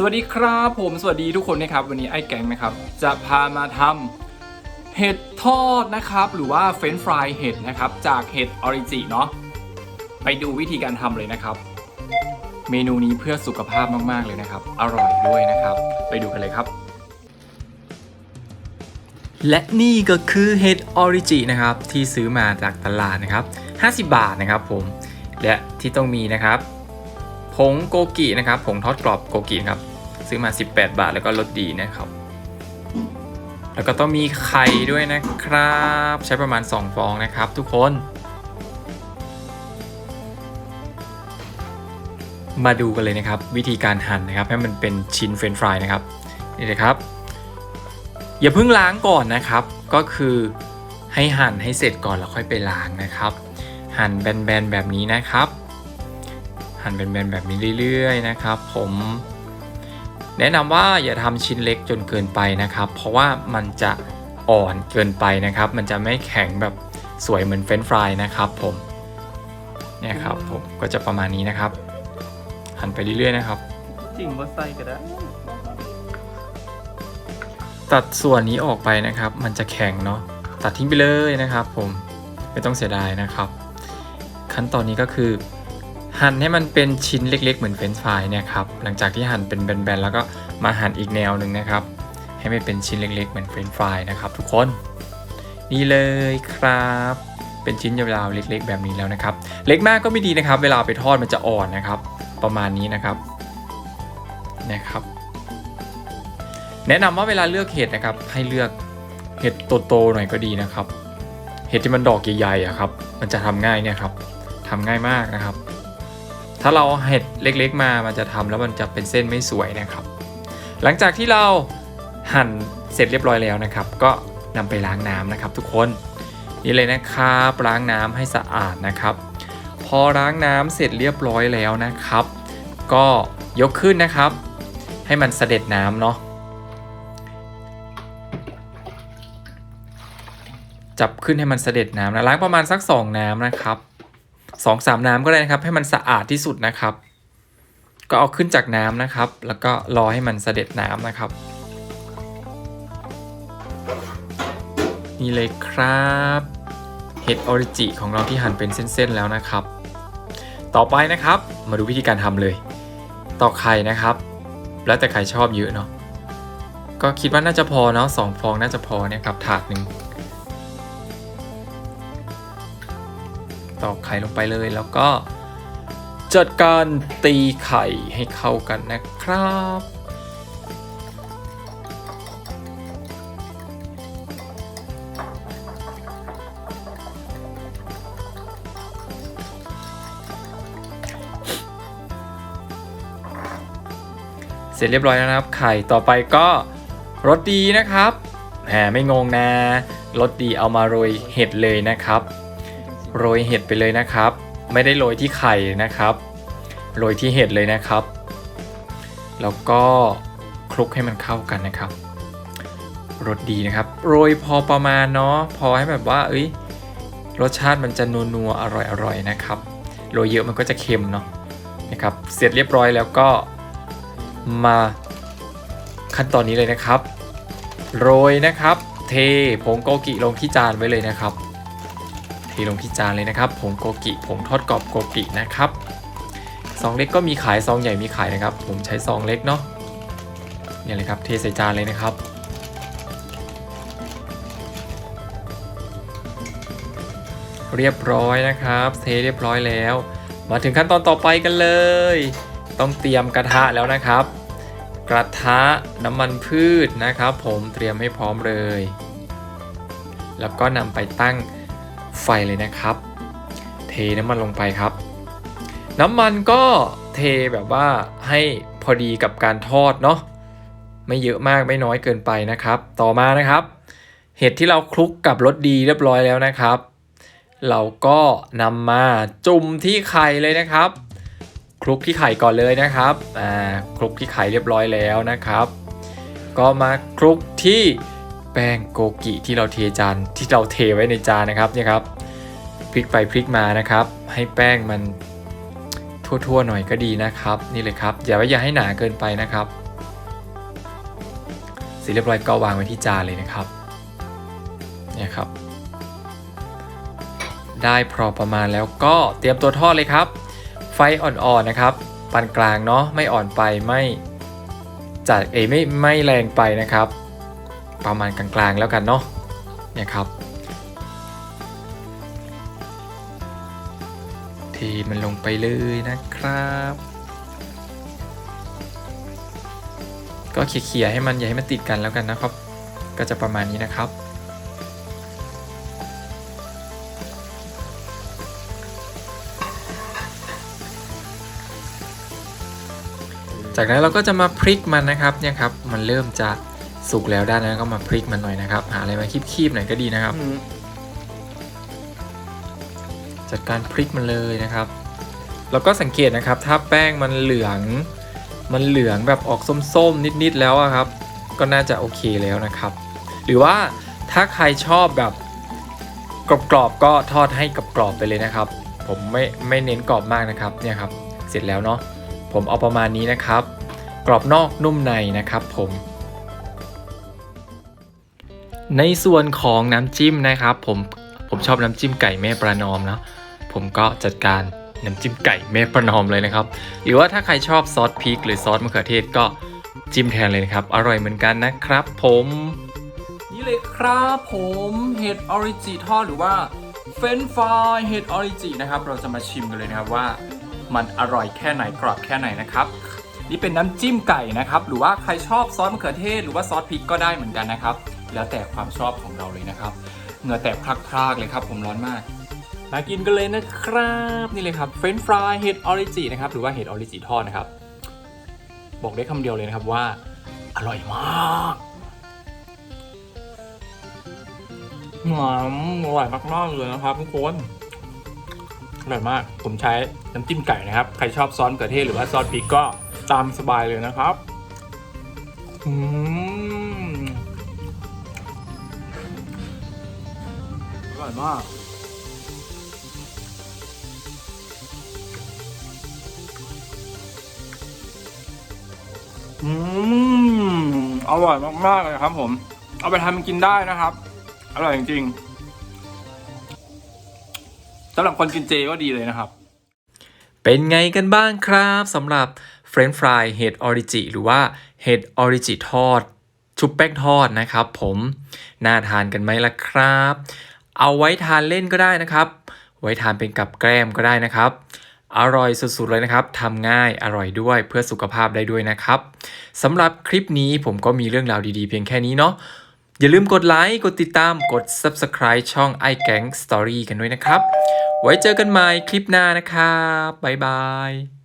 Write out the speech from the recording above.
สวัสดีครับผมสวัสดีทุกคนนะครับวันนี้ไอ้แกงนะครับ จะพามาทำเห็ดทอดนะครับ หรือว่าเฟรนฟรายเห็ดนะครับจากเห็ดออริจิเนาะไปดูวิธีการทำเลยนะครับ เมนูนี้เพื่อสุขภาพมาก ๆ เลยนะครับ อร่อยด้วยนะครับ ไปดูกันเลยครับ และนี่ก็คือเห็ดออริจินะครับ ที่ซื้อมาจากตลาดนะครับ 50 บาทนะครับผม และที่ต้องมีนะครับผงโกกินะครับผงทอดกรอบโกกิครับ ซื้อมา 18 บาทแล้วก็ลดดีนะครับ แล้วก็ต้องมีไข่ด้วยนะครับ ใช้ประมาณ 2 ฟองนะครับทุกคน มาดูกันเลยนะครับ วิธีการหั่นนะครับ ให้มันเป็นชิ้นเฟรนช์ฟรายนะครับนี่เลยครับ อย่าเพิ่งล้างก่อนนะครับ ก็คือให้หั่นให้เสร็จก่อนแล้วค่อยไปล้างนะครับ หั่นแบนๆแบบนี้นะครับ หั่นแบนๆแบบนี้เรื่อยๆนะครับ ผม แนะนำว่าอย่าทำชิ้นเล็กจนเกินไปนะครับ เพราะว่ามันจะอ่อนเกินไปนะครับ มันจะไม่แข็งแบบสวยเหมือนเฟรนช์ฟรายนะครับผมเนี่ยครับผมก็จะประมาณนี้นะครับ หั่นไปเรื่อยๆนะครับ จริงว่าใส่ก็ได้ ตัดส่วนนี้ออกไปนะครับ มันจะแข็งเนาะตัดทิ้งไปเลยนะครับ ผมไม่ต้องเสียดายนะครับ ขั้นตอนนี้ก็คือ หั่นให้มันเป็นชิ้นเล็ก ๆ เหมือนเฟรนช์ฟรายเนี่ยครับหลังจากที่หั่นเป็นแบนๆแล้วก็มาหั่นอีกแนวหนึ่งนะครับ ให้มันเป็นชิ้นเล็ก ๆ เหมือนเฟรนช์ฟรายนะครับ ทุกคนนี่เลยครับ เป็นชิ้นยาวๆเล็ก ๆ แบบนี้แล้วนะครับ เล็กมากก็ไม่ดีนะครับ เวลาไปทอดมันจะอ่อนนะครับ ประมาณนี้นะครับนะครับ แนะนำว่าเวลาเลือกเห็ดนะครับ ให้เลือกเห็ดโตๆหน่อยก็ดีนะครับ เห็ดที่มันดอกใหญ่ๆอะครับ มันจะทำง่ายเนี่ยครับทำง่ายมากนะครับ ถ้าเราเห็ดเล็กๆมา มันจะทำแล้วมันจะเป็นเส้นไม่สวยนะครับ หลังจากที่เราหั่นเสร็จเรียบร้อยแล้วนะครับ ก็นำไปล้างน้ำนะครับ ทุกคนนี่เลยนะครับล้างน้ำให้สะอาดนะครับ พอล้างน้ำเสร็จเรียบร้อยแล้วนะครับ ก็ยกขึ้นนะครับ ให้มันเสด็จน้ำเนาะจับขึ้นให้มันเสด็จน้ำนะล้างประมาณสัก 2 น้ำนะครับ สองสามน้ำก็ได้นะครับ ให้มันสะอาดที่สุดนะครับ ก็เอาขึ้นจากน้ำนะครับ แล้วก็รอให้มันเสด็จน้ำนะครับนี่เลยครับเห็ดออริจิของเราที่หั่นเป็นเส้นๆแล้วนะครับ ต่อไปนะครับมาดูวิธีการทำเลยตอกไข่นะครับ แล้วแต่ใครชอบเยอะเนาะก็คิดว่าน่าจะพอเนาะสองฟองน่าจะพอเนี่ยครับถาดหนึ่ง ตอกไข่ลงไปเลย แล้วก็จัดการตีไข่ให้เข้ากันนะครับ เสร็จเรียบร้อยแล้วนะครับ ไข่ต่อไปก็รสดีนะครับแหมไม่งงนะรสดีเอามาโรยเห็ดเลยนะครับ โรยเห็ดไปเลยนะครับ ไม่ได้โรยที่ไข่นะครับ โรยที่เห็ดเลยนะครับ แล้วก็คลุกให้มันเข้ากันนะครับรสดีนะครับ โรยพอประมาณเนาะพอให้แบบว่า เอ้ยรสชาติมันจะนัวๆอร่อยๆนะครับ โรยเยอะมันก็จะเค็มเนาะนะครับ เสร็จเรียบร้อยแล้วก็มาขั้นตอนนี้เลยนะครับ โรยนะครับ เทผงโกกิลงที่จานไว้เลยนะครับ ทลงที่จานเลยนะครับผงโกกิผงทอดกรอบโกกินะครับซองเล็กก็มีขายซองใหญ่มีขายนะครับ ผมใช้ซองเล็กเนาะเนี่ยเลยครับเทใส่จานเลยนะครับ เรียบร้อยนะครับ เทเรียบร้อยแล้ว มาถึงขั้นตอนต่อไปกันเลย ต้องเตรียมกระทะแล้วนะครับ กระทะน้ำมันพืชนะครับ ผมเตรียมให้พร้อมเลย แล้วก็นำไปตั้ง ไฟเลยนะครับ เทน้ำมันลงไปครับ น้ำมันก็เทแบบว่าให้พอดีกับการทอดเนาะไม่เยอะมากไม่น้อยเกินไปนะครับ ต่อมานะครับ เห็ดที่เราคลุกกับรสดีเรียบร้อยแล้วนะครับ เราก็นำมาจุ่มที่ไข่เลยนะครับ คลุกที่ไข่ก่อนเลยนะครับอ่าคลุกที่ไข่เรียบร้อยแล้วนะครับ ก็มาคลุกที่ ป้งโกกิที่เราเทจานที่เราเทไว้ในจานนะครับเนี่ยครับพลิกไปพลิกมานะครับ ให้แป้งมันทั่วๆหน่อยก็ดีนะครับ นี่เลยครับอย่าไว้อย่าให้หนาเกินไปนะครับร็จเรียบร้อยก็วางไว้ที่จานเลยนะครับเนี่ยครับ ได้พอประมาณแล้วก็เตรียมตัวทอดเลยครับ ไฟอ่อนๆนะครับปานกลางเนาะไม่อ่อนไปไม่จัดเอไม่ไม่แรงไปนะครับ ประมาณกลางๆแล้วกันเนาะเนี่ยครับเทมันลงไปเลยนะครับ ก็เขี่ยๆให้มันอย่าให้มันติดกันแล้วกันนะครับ ก็จะประมาณนี้นะครับจากนั้นเราก็จะมาพลิกมันนะครับเนี่ยครับมันเริ่มจะ สุกแล้วด้านนั้นก็มาพลิกมันหน่อยนะครับ หาอะไรมาคีบๆหน่อยก็ดีนะครับ จัดการพลิกมันเลยนะครับ แล้วก็สังเกตนะครับ ถ้าแป้งมันเหลือง มันเหลืองแบบออกส้มๆ นิดๆแล้วอะครับ ก็น่าจะโอเคแล้วนะครับ หรือว่าถ้าใครชอบแบบกรอบๆก็ทอดให้กรอบๆไปเลยนะครับ ผมไม่ไม่เน้นกรอบมากนะครับเนี่ยครับ เสร็จแล้วเนาะผมเอาประมาณนี้นะครับ กรอบนอกนุ่มในนะครับ ผม ในส่วนของน้ำจิ้มนะครับ ผมผมชอบน้ำจิ้มไก่แม่ประนอมเนาะผมก็จัดการน้ำจิ้มไก่แม่ประนอมเลยนะครับ หรือว่าถ้าใครชอบซอสพริกหรือซอสมะเขือเทศก็จิ้มแทนเลยนะครับ อร่อยเหมือนกันนะครับ ผม นี่เลยครับผมเห็ดออริจิทอดหรือว่าเฟนฟรายเห็ดออริจินะครับ เราจะมาชิมกันเลยนะครับว่า มันอร่อยแค่ไหนกรอบแค่ไหนนะครับ นี่เป็นน้ำจิ้มไก่นะครับ หรือว่าใครชอบซอสมะเขือเทศ หรือว่าซอสพริกก็ได้เหมือนกันนะครับ แล้วแต่ความชอบของเราเลยนะครับเหงื่อแตกพรากๆเลยครับ ผมร้อนมากมากินกันเลยนะครับนี่เลยครับเฟรนฟรายเห็ดออริจินะครับหรือว่าเห็ดออริจิทอดนะครับ บอกได้คำเดียวเลยนะครับว่า อร่อยมากหอมอร่อยมากๆเลยนะครับทุกคนอร่อยมาก ผมใช้น้ำจิ้มไก่นะครับ ใครชอบซอสมะเขือเทศหรือว่าซอสพริกก็ตามสบายเลยนะครับอืม ร่อยมากอืมอร่อยมากๆเลยครับผม เอาไปทำกินได้นะครับ อร่อยจริงๆสำหรับคนกินเจก็ดีเลยนะครับ เป็นไงกันบ้างครับสำหรับเฟรนฟรายเห็ดออริจิหรือว่าเห็ดออริจิทอด ชุบแป้งทอดนะครับผม น่าทานกันไหมล่ะครับ เอาไว้ทานเล่นก็ได้นะครับ ไว้ทานเป็นกับแกล้มก็ได้นะครับอร่อยสุดๆเลยนะครับทำง่ายอร่อยด้วยเพื่อสุขภาพได้ด้วยนะครับสำหรับคลิปนี้ผมก็มีเรื่องราวดีๆ เพียงแค่นี้เนาะอย่าลืมกดไลค์กดติดตามกด Subscribe ช่อง i g a n g Story กันด้วยนะครับ ไว้เจอกันใหม่คลิปหน้านะครับบ๊ายบาย